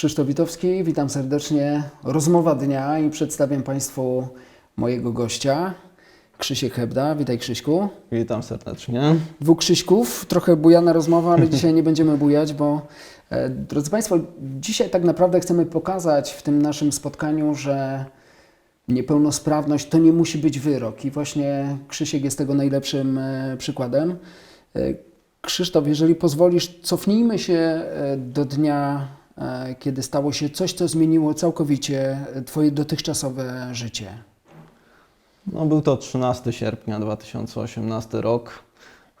Krzysztof Witowski, witam serdecznie. Rozmowa dnia i przedstawiam Państwu mojego gościa, Krzysiek Hebda. Witaj Krzyśku. Witam serdecznie. Dwóch Krzyśków, trochę bujana rozmowa, ale dzisiaj nie będziemy bujać, bo e, drodzy Państwo, dzisiaj tak naprawdę chcemy pokazać w tym naszym spotkaniu, że niepełnosprawność to nie musi być wyrok i właśnie Krzysiek jest tego najlepszym e, przykładem. E, Krzysztof, jeżeli pozwolisz, cofnijmy się do dnia, kiedy stało się coś, co zmieniło całkowicie e, Twoje dotychczasowe życie. No, był to 13 sierpnia 2018 rok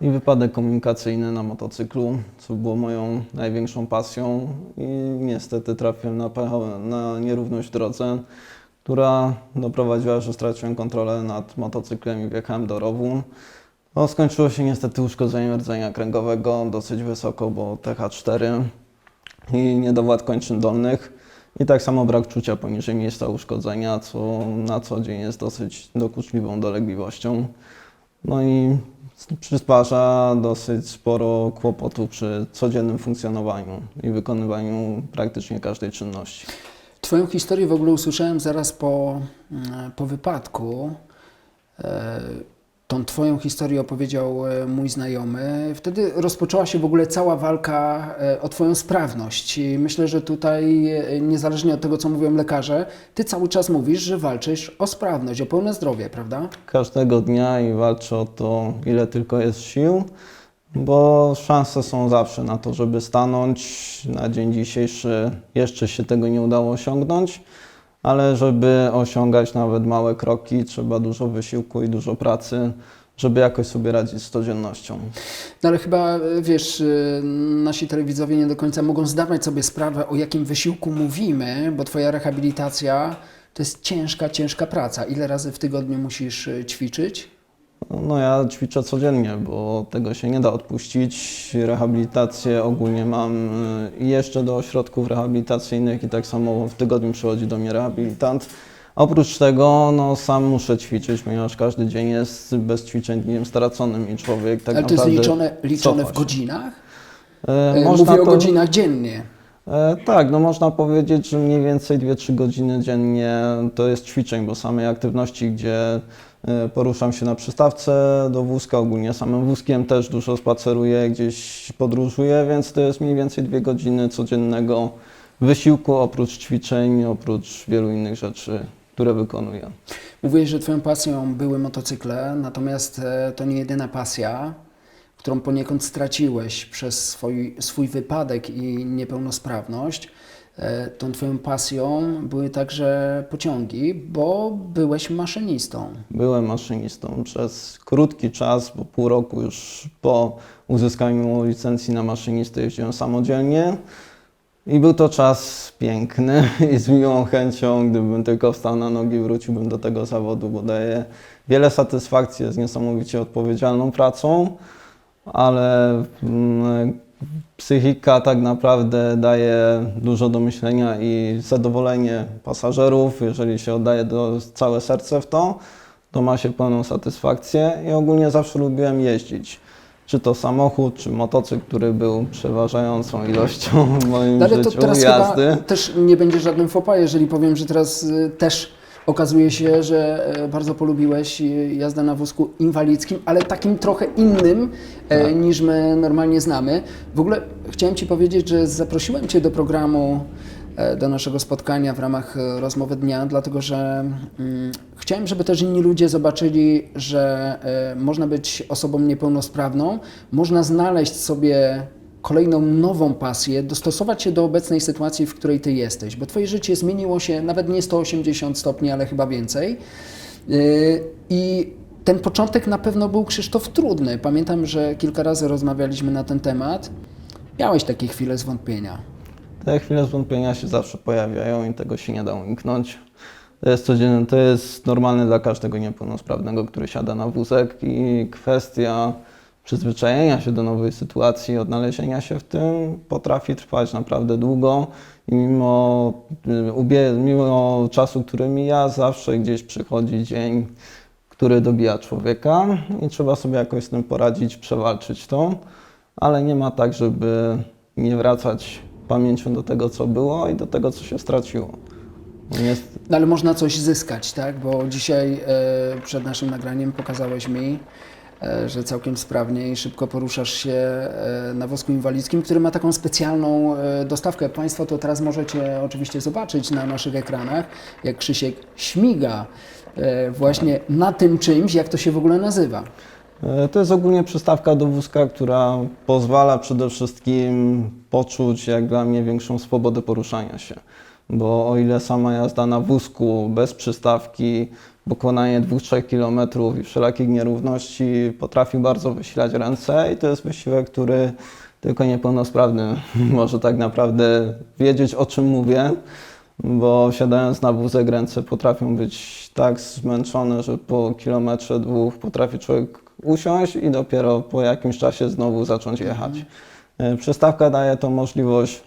i wypadek komunikacyjny na motocyklu, co było moją największą pasją i niestety trafiłem na, na nierówność w drodze, która doprowadziła, że straciłem kontrolę nad motocyklem i wjechałem do rowu. No, skończyło się niestety uszkodzeniem rdzenia kręgowego dosyć wysoko, bo TH4 i niedowład kończyn dolnych. I tak samo brak czucia poniżej miejsca uszkodzenia, co na co dzień jest dosyć dokuczliwą dolegliwością. No i przysparza dosyć sporo kłopotu przy codziennym funkcjonowaniu i wykonywaniu praktycznie każdej czynności. Twoją historię w ogóle usłyszałem zaraz po, mm, po wypadku. Tą Twoją historię opowiedział e, mój znajomy. Wtedy rozpoczęła się w ogóle cała walka e, o Twoją sprawność. I myślę, że tutaj, e, niezależnie od tego, co mówią lekarze, Ty cały czas mówisz, że walczysz o sprawność, o pełne zdrowie, prawda? Każdego dnia i walczę o to, ile tylko jest sił, bo szanse są zawsze na to, żeby stanąć. Na dzień dzisiejszy jeszcze się tego nie udało osiągnąć, ale żeby osiągać nawet małe kroki, trzeba dużo wysiłku i dużo pracy, żeby jakoś sobie radzić z codziennością. No ale chyba, wiesz, nasi telewidzowie nie do końca mogą zdawać sobie sprawę, o jakim wysiłku mówimy, bo Twoja rehabilitacja to jest ciężka, ciężka praca. Ile razy w tygodniu musisz e, ćwiczyć? No ja ćwiczę codziennie, bo tego się nie da odpuścić. Rehabilitację ogólnie mam y, i jeszcze do ośrodków rehabilitacyjnych i tak samo w tygodniu przychodzi do mnie rehabilitant. Oprócz tego no, sam muszę ćwiczyć, ponieważ każdy dzień jest bez ćwiczeń dniem straconym i człowiek tak ale to jest liczone, liczone w godzinach? E, E, można Mówię o to- godzinach dziennie. E, tak, no można powiedzieć, że mniej więcej 2-3 godziny dziennie to jest ćwiczeń, bo samej aktywności, gdzie poruszam się na przystawce do wózka, ogólnie samym wózkiem też dużo spaceruję, gdzieś podróżuję, więc to jest mniej więcej 2 godziny codziennego wysiłku, oprócz ćwiczeń, oprócz wielu innych rzeczy, które wykonuję. Mówiłeś, że Twoją pasją były motocykle, natomiast e, to nie jedyna pasja, którą poniekąd straciłeś przez swój, swój wypadek i niepełnosprawność. E, Tą Twoją pasją były także pociągi, bo byłeś maszynistą. Byłem maszynistą przez krótki czas, bo pół roku już po uzyskaniu licencji na maszynistę jeździłem samodzielnie. I był to czas piękny i z miłą chęcią, gdybym tylko wstał na nogi, wróciłbym do tego zawodu, bo daje wiele satysfakcji, jest niesamowicie odpowiedzialną pracą, ale mm, psychika tak naprawdę daje dużo do myślenia i zadowolenie pasażerów, jeżeli się oddaje do, całe serce w to, to ma się pełną satysfakcję i ogólnie zawsze lubiłem jeździć. Czy to samochód, czy motocykl, który był przeważającą ilością w moim No ale to życiu teraz jazdy. chyba też nie będzie żadnym fopa, jeżeli powiem, że teraz y, też okazuje się, że e, bardzo polubiłeś y, jazdę na wózku inwalidzkim, ale takim trochę innym e, Tak. niż my normalnie znamy. W ogóle chciałem Ci powiedzieć, że zaprosiłem Cię do programu, e, do naszego spotkania w ramach e, rozmowy dnia, dlatego że mm, chciałem, żeby też inni ludzie zobaczyli, że e, można być osobą niepełnosprawną, można znaleźć sobie kolejną nową pasję, dostosować się do obecnej sytuacji, w której ty jesteś, bo twoje życie zmieniło się nawet nie 180 stopni, ale chyba więcej. Yy, I ten początek na pewno był Krzysztof trudny. Pamiętam, że kilka razy rozmawialiśmy na ten temat. Miałeś takie chwile zwątpienia. Te chwile zwątpienia się zawsze pojawiają i tego się nie da uniknąć. To jest codzienne, to jest normalne dla każdego niepełnosprawnego, który siada na wózek i kwestia przyzwyczajenia się do nowej sytuacji, odnalezienia się w tym potrafi trwać naprawdę długo i mimo, mimo czasu, który mija, zawsze gdzieś przychodzi dzień, który dobija człowieka i trzeba sobie jakoś z tym poradzić, przewalczyć to, ale nie ma tak, żeby nie wracać pamięcią do tego, co było i do tego, co się straciło. Bo Jest, No ale można coś zyskać, tak? Bo dzisiaj e, przed naszym nagraniem pokazałeś mi, że całkiem sprawnie i szybko poruszasz się e, na wozku inwalidzkim, który ma taką specjalną e, dostawkę. Państwo to teraz możecie oczywiście zobaczyć na naszych ekranach, jak Krzysiek śmiga e, właśnie na tym czymś, jak to się w ogóle nazywa. E, To jest ogólnie przystawka do wózka, która pozwala przede wszystkim poczuć, jak dla mnie, większą swobodę poruszania się. Bo o ile sama jazda na wózku bez przystawki, pokonanie 2-3 km i wszelakich nierówności potrafi bardzo wysilać ręce i to jest wysiłek, który tylko niepełnosprawny może tak naprawdę wiedzieć, o czym mówię, bo siadając na wózek ręce potrafią być tak zmęczone, że po kilometrze, dwóch potrafi człowiek usiąść i dopiero po jakimś czasie znowu zacząć jechać. E, Przystawka daje tą możliwość,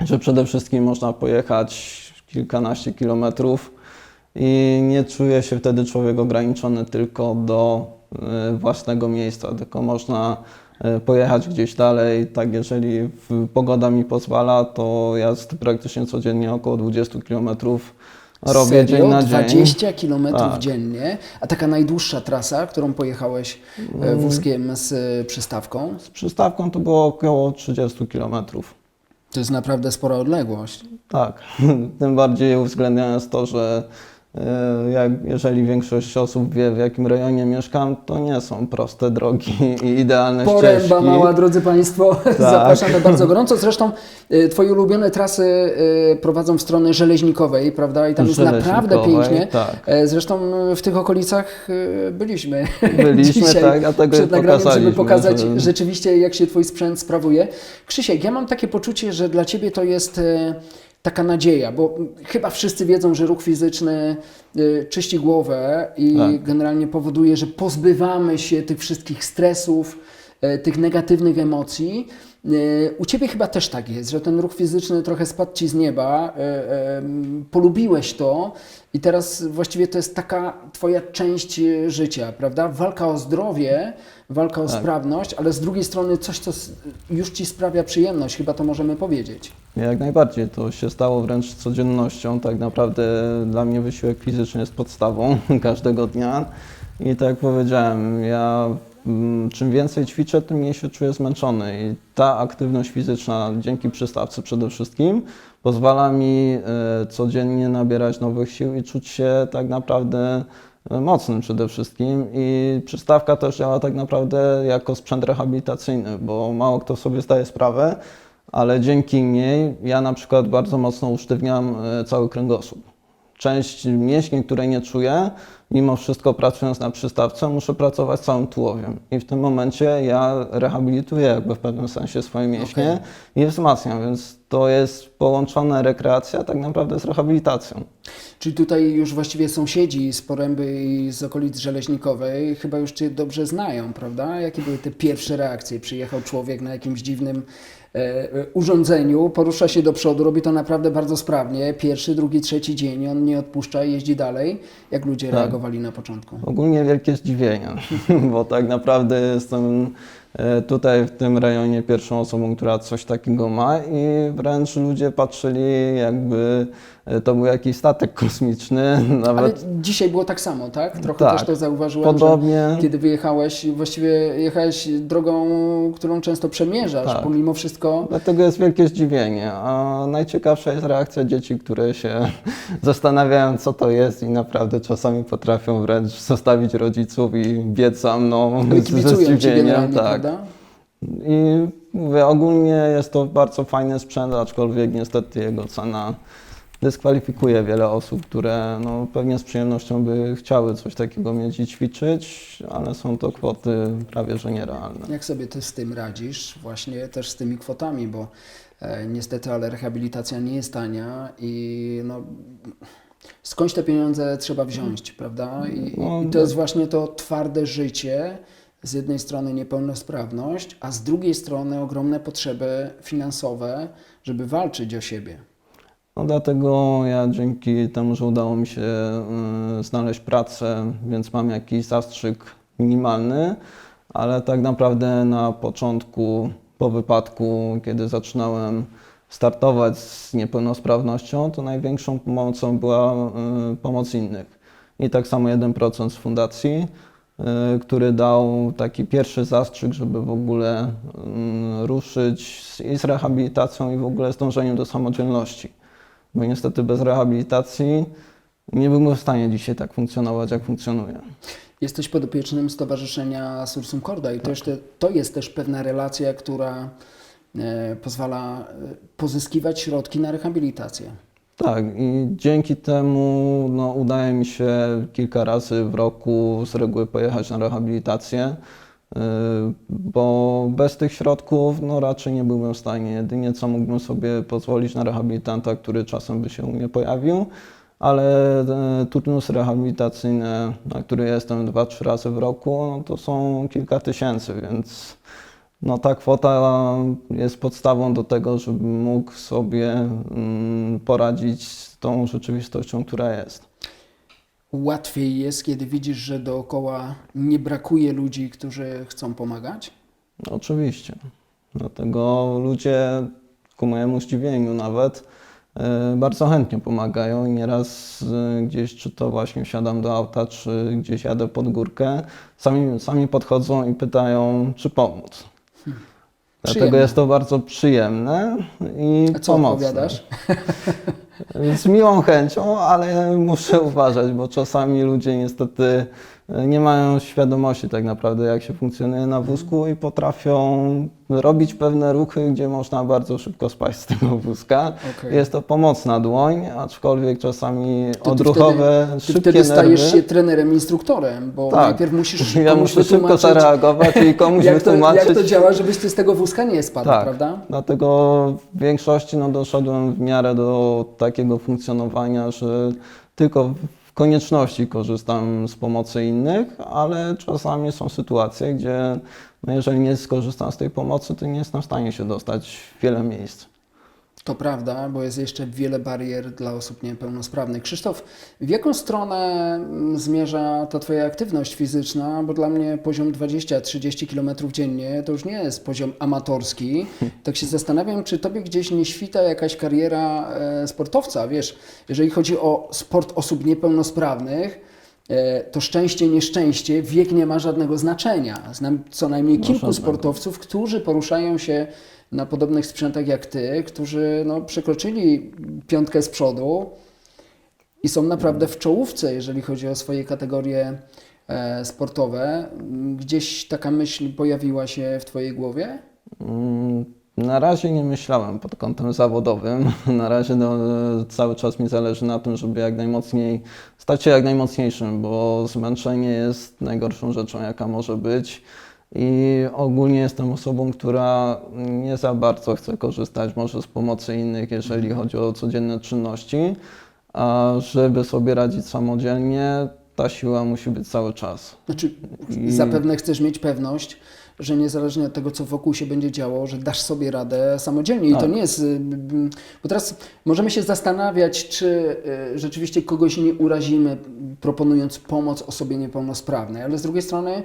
że przede wszystkim można pojechać kilkanaście kilometrów i nie czuje się wtedy człowiek ograniczony tylko do e, własnego miejsca, tylko można e, pojechać gdzieś dalej. Tak, jeżeli pogoda mi pozwala, to jazdy praktycznie codziennie około 20 kilometrów robię Serio? dzień na dzień. 20 km Tak. dziennie. A taka najdłuższa trasa, którą pojechałeś e, wózkiem z przystawką, Z przystawką to było około 30 kilometrów. to jest naprawdę spora odległość. Tak, tym bardziej uwzględniając to, że jak, jeżeli większość osób wie, w jakim rejonie mieszkam, to nie są proste drogi i idealne Poręba ścieżki. mała, drodzy Państwo, zapraszamy bardzo gorąco. Zresztą y, Twoje ulubione trasy y, prowadzą w stronę Żeleźnikowej, prawda? I tam jest naprawdę pięknie. tak. E, Zresztą w tych okolicach byliśmy. Byliśmy, dzisiaj tak, dlatego przed nagraniem, żeby pokazać że- rzeczywiście, jak się Twój sprzęt sprawuje. Krzysiek, ja mam takie poczucie, że dla Ciebie to jest e, taka nadzieja, bo chyba wszyscy wiedzą, że ruch fizyczny e, czyści głowę i Tak. generalnie powoduje, że pozbywamy się tych wszystkich stresów, e, tych negatywnych emocji. E, U Ciebie chyba też tak jest, że ten ruch fizyczny trochę spadł Ci z nieba, e, m, polubiłeś to i teraz właściwie to jest taka Twoja część życia, prawda? Walka o zdrowie, walka o Tak. sprawność, ale z drugiej strony coś, co już Ci sprawia przyjemność, chyba to możemy powiedzieć. Jak najbardziej, to się stało wręcz codziennością. Tak naprawdę dla mnie wysiłek fizyczny jest podstawą każdego dnia. I tak jak powiedziałem, ja czym więcej ćwiczę, tym mniej się czuję zmęczony. I ta aktywność fizyczna, dzięki przystawce przede wszystkim, pozwala mi e, codziennie nabierać nowych sił i czuć się tak naprawdę e, mocnym przede wszystkim. I przystawka też działa tak naprawdę jako sprzęt rehabilitacyjny, bo mało kto sobie zdaje sprawę, ale dzięki niej ja na przykład bardzo mocno usztywniam e, cały kręgosłup. Część mięśni, której nie czuję, mimo wszystko pracując na przystawce, muszę pracować całym tułowiem. I w tym momencie ja rehabilituję jakby w pewnym sensie swoje mięśnie i je wzmacniam, więc to jest połączona rekreacja tak naprawdę z rehabilitacją. Czyli tutaj już właściwie sąsiedzi z Poręby i z okolic Żeleźnikowej chyba już Cię dobrze znają, prawda? Jakie były te pierwsze reakcje? Przyjechał człowiek na jakimś dziwnym e, e, urządzeniu, porusza się do przodu, robi to naprawdę bardzo sprawnie. Pierwszy, drugi, trzeci dzień, on nie odpuszcza, jeździ dalej. Jak ludzie Tak. Na początku? Ogólnie wielkie zdziwienie, bo tak naprawdę jestem e, tutaj w tym rejonie pierwszą osobą, która coś takiego ma i wręcz ludzie patrzyli jakby to był jakiś statek kosmiczny, Ale nawet dzisiaj było tak samo, tak? Trochę Tak. też to zauważyłem, podobnie. że kiedy wyjechałeś, właściwie jechałeś drogą, którą często przemierzasz, Tak. pomimo wszystko. Dlatego jest wielkie zdziwienie, a najciekawsza jest reakcja dzieci, które się zastanawiają, co to jest i naprawdę czasami potrafią wręcz zostawić rodziców i biec za mną No ze zdziwieniem. Tak. prawda? I mówię, ogólnie jest to bardzo fajny sprzęt, aczkolwiek niestety jego cena dyskwalifikuje wiele osób, które no, pewnie z przyjemnością by chciały coś takiego mieć i ćwiczyć, ale są to kwoty prawie że nierealne. Jak sobie ty z tym radzisz, właśnie też z tymi kwotami, bo e, niestety, ale rehabilitacja nie jest tania i no, skądś te pieniądze trzeba wziąć, prawda? I, No, I to jest właśnie to twarde życie. Z jednej strony niepełnosprawność, a z drugiej strony ogromne potrzeby finansowe, żeby walczyć o siebie. No dlatego ja dzięki temu, że udało mi się y, znaleźć pracę, więc mam jakiś zastrzyk minimalny, ale tak naprawdę na początku, po wypadku, kiedy zaczynałem startować z niepełnosprawnością, to największą pomocą była y, pomoc innych. I tak samo 1% z fundacji, y, który dał taki pierwszy zastrzyk, żeby w ogóle ruszyć i z rehabilitacją, i w ogóle z dążeniem do samodzielności. Bo niestety bez rehabilitacji nie byłbym w stanie dzisiaj tak funkcjonować, jak funkcjonuję. Jesteś podopiecznym Stowarzyszenia Sursum Corda i to, jeszcze, to jest też pewna relacja, która e, pozwala e, pozyskiwać środki na rehabilitację. Tak, i dzięki temu no, udaje mi się kilka razy w roku z reguły pojechać na rehabilitację, bo bez tych środków no, raczej nie byłbym w stanie. Jedynie co mógłbym sobie pozwolić na rehabilitanta, który czasem by się u mnie pojawił, ale e, turnusy rehabilitacyjne, na które jestem 2-3 razy w roku, no, to są kilka tysięcy, więc no ta kwota jest podstawą do tego, żebym mógł sobie mm, poradzić z tą rzeczywistością, która jest. Łatwiej jest, kiedy widzisz, że dookoła nie brakuje ludzi, którzy chcą pomagać? No, oczywiście. Dlatego ludzie, ku mojemu zdziwieniu nawet, e, bardzo chętnie pomagają i nieraz e, gdzieś, czy to właśnie wsiadam do auta, czy gdzieś jadę pod górkę, sami, sami podchodzą i pytają, czy pomóc. Dlatego Przyjemne. jest to bardzo przyjemne i A co pomocne. odpowiadasz? Z miłą chęcią, ale muszę uważać, bo czasami ludzie niestety nie mają świadomości tak naprawdę, jak się funkcjonuje na wózku i potrafią robić pewne ruchy, gdzie można bardzo szybko spaść z tego wózka. Okej. Jest to pomocna dłoń, aczkolwiek czasami To ty odruchowe, wtedy, ty szybkie wtedy stajesz nerwy. się trenerem, instruktorem, bo Tak. najpierw musisz Ja muszę szybko zareagować i komuś jak to, wytłumaczyć. jak to działa, żebyś ty z tego wózka nie spadł, Tak, prawda? dlatego w większości no, doszedłem w miarę do takiego funkcjonowania, że tylko konieczności korzystam z pomocy innych, ale czasami są sytuacje, gdzie no, jeżeli nie skorzystam z tej pomocy, to nie jestem w stanie się dostać w wiele miejsc. To prawda, bo jest jeszcze wiele barier dla osób niepełnosprawnych. Krzysztof, w jaką stronę mm, zmierza ta Twoja aktywność fizyczna? Bo dla mnie poziom 20-30 km dziennie to już nie jest poziom amatorski. Tak się zastanawiam, czy Tobie gdzieś nie świta jakaś kariera e, sportowca? Wiesz, jeżeli chodzi o sport osób niepełnosprawnych, e, to szczęście, nieszczęście, wiek nie ma żadnego znaczenia. Znam co najmniej No, kilku sportowców, którzy poruszają się na podobnych sprzętach jak ty, którzy no, przekroczyli piątkę z przodu i są naprawdę w czołówce, jeżeli chodzi o swoje kategorie e, sportowe. Gdzieś taka myśl pojawiła się w Twojej głowie? Mm, Na razie nie myślałem pod kątem zawodowym. Na razie no, cały czas mi zależy na tym, żeby jak najmocniej stać się jak najmocniejszym, bo zmęczenie jest najgorszą rzeczą, jaka może być. I ogólnie jestem osobą, która nie za bardzo chce korzystać może z pomocy innych, jeżeli chodzi o codzienne czynności, a żeby sobie radzić samodzielnie, ta siła musi być cały czas. Znaczy, I- zapewne chcesz mieć pewność, że niezależnie od tego, co wokół się będzie działo, że dasz sobie radę samodzielnie. I to Tak. nie jest. y, Bo teraz możemy się zastanawiać, czy y, rzeczywiście kogoś nie urazimy, proponując pomoc osobie niepełnosprawnej, ale z drugiej strony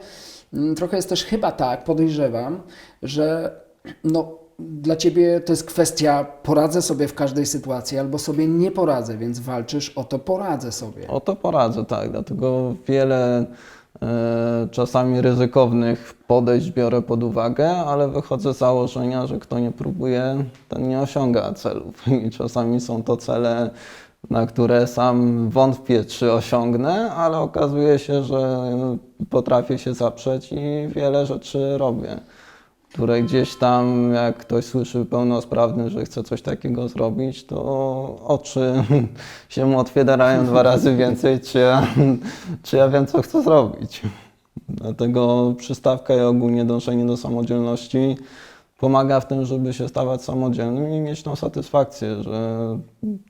trochę jest też chyba tak, podejrzewam, że no, dla ciebie to jest kwestia poradzę sobie w każdej sytuacji albo sobie nie poradzę, więc walczysz o to poradzę sobie. O to poradzę, tak. Dlatego wiele e, czasami ryzykownych podejść biorę pod uwagę, ale wychodzę z założenia, że kto nie próbuje, ten nie osiąga celów. I czasami są to cele, na które sam wątpię, czy osiągnę, ale okazuje się, że potrafię się zaprzeć i wiele rzeczy robię. Które gdzieś tam, jak ktoś słyszy pełnosprawny, że chce coś takiego zrobić, to oczy się mu otwierają dwa razy więcej, czy ja, czy ja wiem, co chcę zrobić. Dlatego przystawka i ogólnie dążenie do samodzielności pomaga w tym, żeby się stawać samodzielnym i mieć tą satysfakcję, że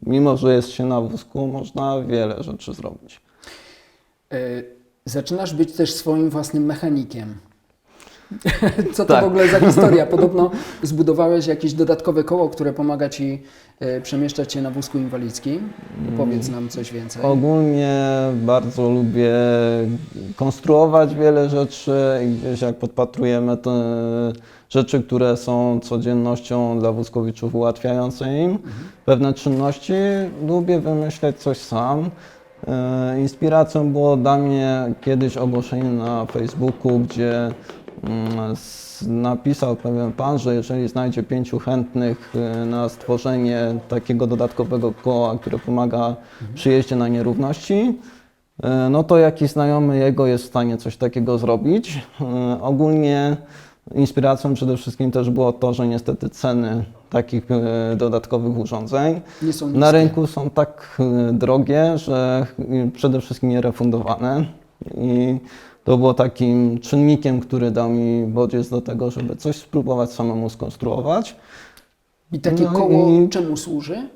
mimo, że jest się na wózku, można wiele rzeczy zrobić. Y, Zaczynasz być też swoim własnym mechanikiem. Co to Tak. w ogóle za historia? Podobno zbudowałeś jakieś dodatkowe koło, które pomaga ci y, przemieszczać się na wózku inwalidzkim. Powiedz nam coś więcej. Ogólnie bardzo lubię konstruować wiele rzeczy i gdzieś jak podpatrujemy te rzeczy, które są codziennością dla wózkowiczów ułatwiające im pewne czynności. Lubię wymyśleć coś sam. E, Inspiracją było dla mnie kiedyś ogłoszenie na Facebooku, gdzie mm, napisał pewien pan, że jeżeli znajdzie pięciu chętnych e, na stworzenie takiego dodatkowego koła, które pomaga przy jeździe na nierówności, e, no to jakiś znajomy jego jest w stanie coś takiego zrobić. Ogólnie inspiracją przede wszystkim też było to, że niestety ceny takich e, dodatkowych urządzeń Nie na rynku są tak y, drogie, że y, przede wszystkim nierefundowane. I to było takim czynnikiem, który dał mi bodziec do tego, żeby coś spróbować samemu skonstruować. I takie No koło i- czemu służy?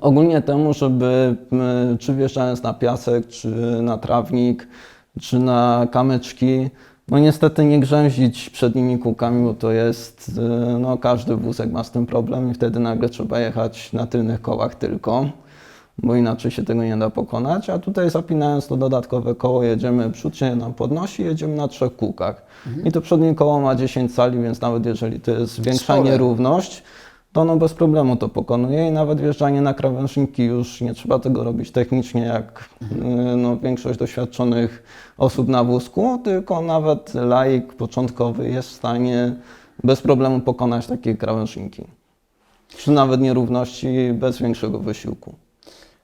Ogólnie temu, żeby czy wjeżdżając na piasek, czy na trawnik, czy na kamyczki, no niestety nie grzęzić przednimi kółkami, bo to jest, y, no każdy wózek ma z tym problem i wtedy nagle trzeba jechać na tylnych kołach tylko, bo inaczej się tego nie da pokonać, a tutaj zapinając to dodatkowe koło jedziemy, przód się nam podnosi, jedziemy na trzech kółkach. I to przednie koło ma 10 cali, więc nawet jeżeli to jest większa Spore. nierówność, to ono bez problemu to pokonuje i nawet wjeżdżanie na krawężniki już nie trzeba tego robić technicznie jak y, no, większość doświadczonych osób na wózku, tylko nawet laik początkowy jest w stanie bez problemu pokonać takie krawężniki. Czy nawet nierówności bez większego wysiłku.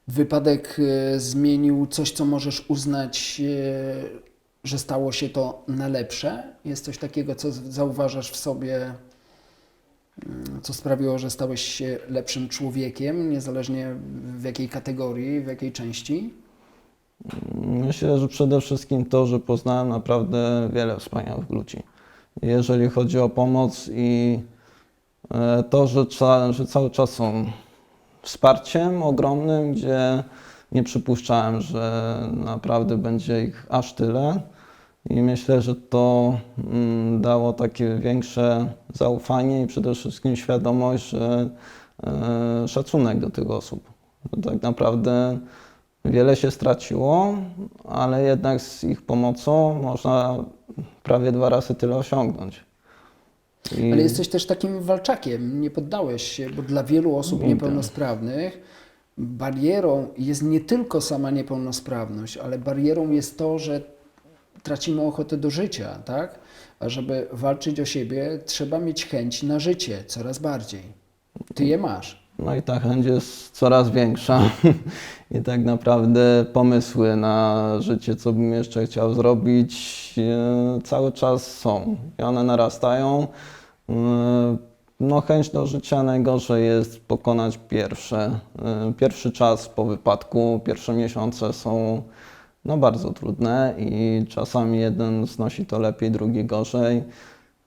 Wypadek e, zmienił coś, co możesz uznać, e, że stało się to na lepsze? Jest coś takiego, co zauważasz w sobie, co sprawiło, że stałeś się lepszym człowiekiem, niezależnie w jakiej kategorii, w jakiej części? Myślę, że przede wszystkim to, że poznałem naprawdę wiele wspaniałych ludzi. Jeżeli chodzi o pomoc i e, to, że, ca, że cały czas są wsparciem ogromnym, gdzie nie przypuszczałem, że naprawdę będzie ich aż tyle. I myślę, że to mm, dało takie większe zaufanie i przede wszystkim świadomość, że e, szacunek do tych osób. Tak naprawdę wiele się straciło, ale jednak z ich pomocą można prawie dwa razy tyle osiągnąć. I Ale jesteś też takim walczakiem, nie poddałeś się, bo dla wielu osób Nie niepełnosprawnych barierą jest nie tylko sama niepełnosprawność, ale barierą jest to, że tracimy ochotę do życia, tak? A żeby walczyć o siebie, trzeba mieć chęć na życie coraz bardziej. Ty je masz. No i ta chęć jest coraz większa. I tak naprawdę pomysły na życie, co bym jeszcze chciał zrobić, e, cały czas są. I one narastają. E, No chęć do życia najgorzej jest pokonać pierwsze. e, Pierwszy czas po wypadku, pierwsze miesiące są no, bardzo trudne i czasami jeden znosi to lepiej, drugi gorzej.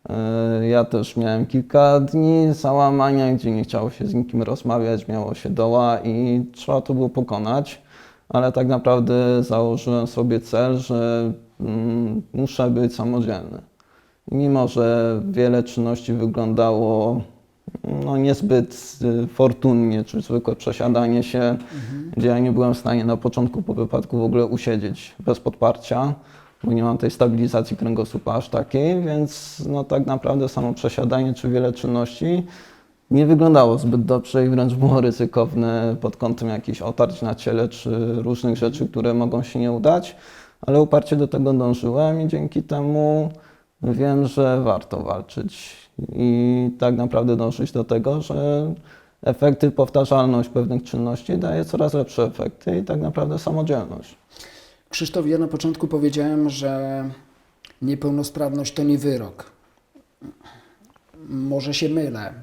E, Ja też miałem kilka dni załamania, gdzie nie chciało się z nikim rozmawiać, miało się doła i trzeba to było pokonać, ale tak naprawdę założyłem sobie cel, że mm, muszę być samodzielny. Mimo, że wiele czynności wyglądało no, niezbyt y, fortunnie, czy zwykłe przesiadanie się, gdzie ja nie byłem w stanie na początku po wypadku w ogóle usiedzieć bez podparcia, bo nie mam tej stabilizacji kręgosłupa aż takiej, więc no, tak naprawdę samo przesiadanie czy wiele czynności nie wyglądało zbyt dobrze i wręcz było ryzykowne pod kątem jakichś otarć na ciele czy różnych rzeczy, które mogą się nie udać, ale uparcie do tego dążyłem i dzięki temu wiem, że warto walczyć i tak naprawdę dążyć do tego, że efekty, powtarzalność pewnych czynności daje coraz lepsze efekty i tak naprawdę samodzielność. Krzysztof, ja na początku powiedziałem, że niepełnosprawność to nie wyrok. Może się mylę,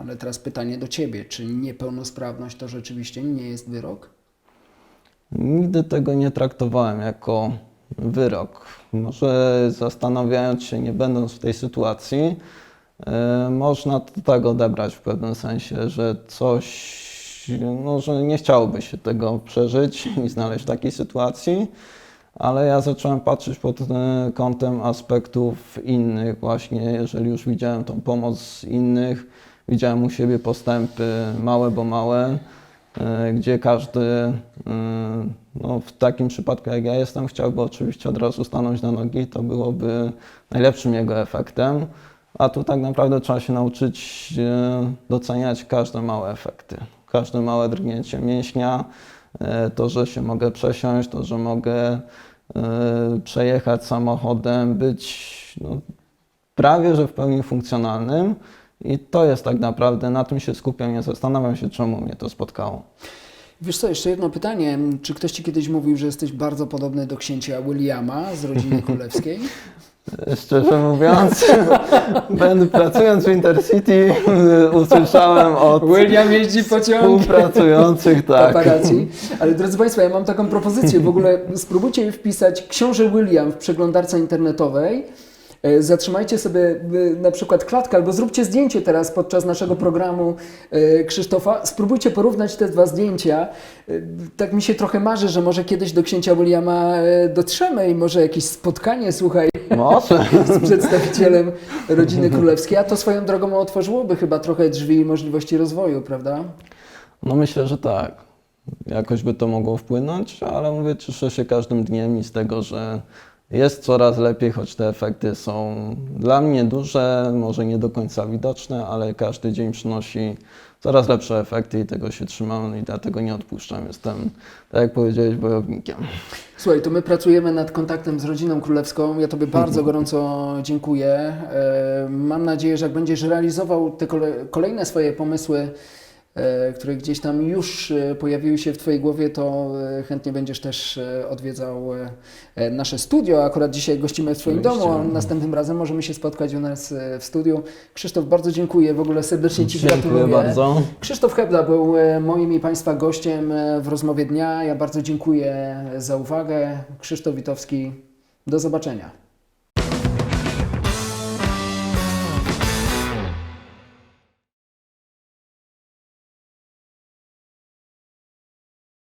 ale teraz pytanie do Ciebie. Czy niepełnosprawność to rzeczywiście nie jest wyrok? Nigdy tego nie traktowałem jako wyrok. Może zastanawiając się, nie będąc w tej sytuacji, można to tak odebrać w pewnym sensie, że coś, no, że nie chciałoby się tego przeżyć i znaleźć w takiej sytuacji, ale ja zacząłem patrzeć pod e, kątem aspektów innych, właśnie jeżeli już widziałem tą pomoc innych, widziałem u siebie postępy małe, bo małe, e, gdzie każdy, e, no w takim przypadku jak ja jestem, chciałby oczywiście od razu stanąć na nogi, to byłoby najlepszym jego efektem. A tu tak naprawdę trzeba się nauczyć e, doceniać każde małe efekty. Każde małe drgnięcie mięśnia, e, to, że się mogę przesiąść, to, że mogę e, przejechać samochodem, być no, prawie że w pełni funkcjonalnym. I to jest tak naprawdę, na tym się skupiam, nie zastanawiam się, czemu mnie to spotkało. Wiesz co, jeszcze jedno pytanie. Czy ktoś Ci kiedyś mówił, że jesteś bardzo podobny do księcia Williama z rodziny królewskiej? Szczerze mówiąc, będę pracując w Intercity, usłyszałem od William jeździ pociąg. współpracujących, tak. Paparazzi. Ale drodzy Państwo, ja mam taką propozycję. W ogóle spróbujcie wpisać książę William w przeglądarce internetowej. E, Zatrzymajcie sobie e, na przykład klatkę albo zróbcie zdjęcie teraz podczas naszego programu e, Krzysztofa. Spróbujcie porównać te dwa zdjęcia. Tak mi się trochę marzy, że może kiedyś do księcia Williama dotrzemy i może jakieś spotkanie, słuchaj, Może. z przedstawicielem rodziny królewskiej. A to swoją drogą otworzyłoby chyba trochę drzwi i możliwości rozwoju, prawda? No myślę, że tak. Jakoś by to mogło wpłynąć, ale mówię, cieszę się każdym dniem i z tego, że jest coraz lepiej, choć te efekty są dla mnie duże, może nie do końca widoczne, ale każdy dzień przynosi coraz lepsze efekty i tego się trzymam i dlatego nie odpuszczam. Jestem, tak jak powiedziałeś, bojownikiem. Słuchaj, to my pracujemy nad kontaktem z rodziną królewską. Ja Tobie bardzo gorąco dziękuję. E, Mam nadzieję, że jak będziesz realizował te kole- kolejne swoje pomysły, które gdzieś tam już e, pojawiły się w Twojej głowie, to e, chętnie będziesz też e, odwiedzał e, e, nasze studio. Akurat dzisiaj gościmy w Twoim domu, a następnym razem możemy się spotkać u nas e, w studiu. Krzysztof, bardzo dziękuję. W ogóle serdecznie Ci Dziękuję gratuluję. bardzo. Krzysztof Hebla był e, moim i Państwa gościem e, w rozmowie dnia. Ja bardzo dziękuję za uwagę. Krzysztof Witowski, do zobaczenia.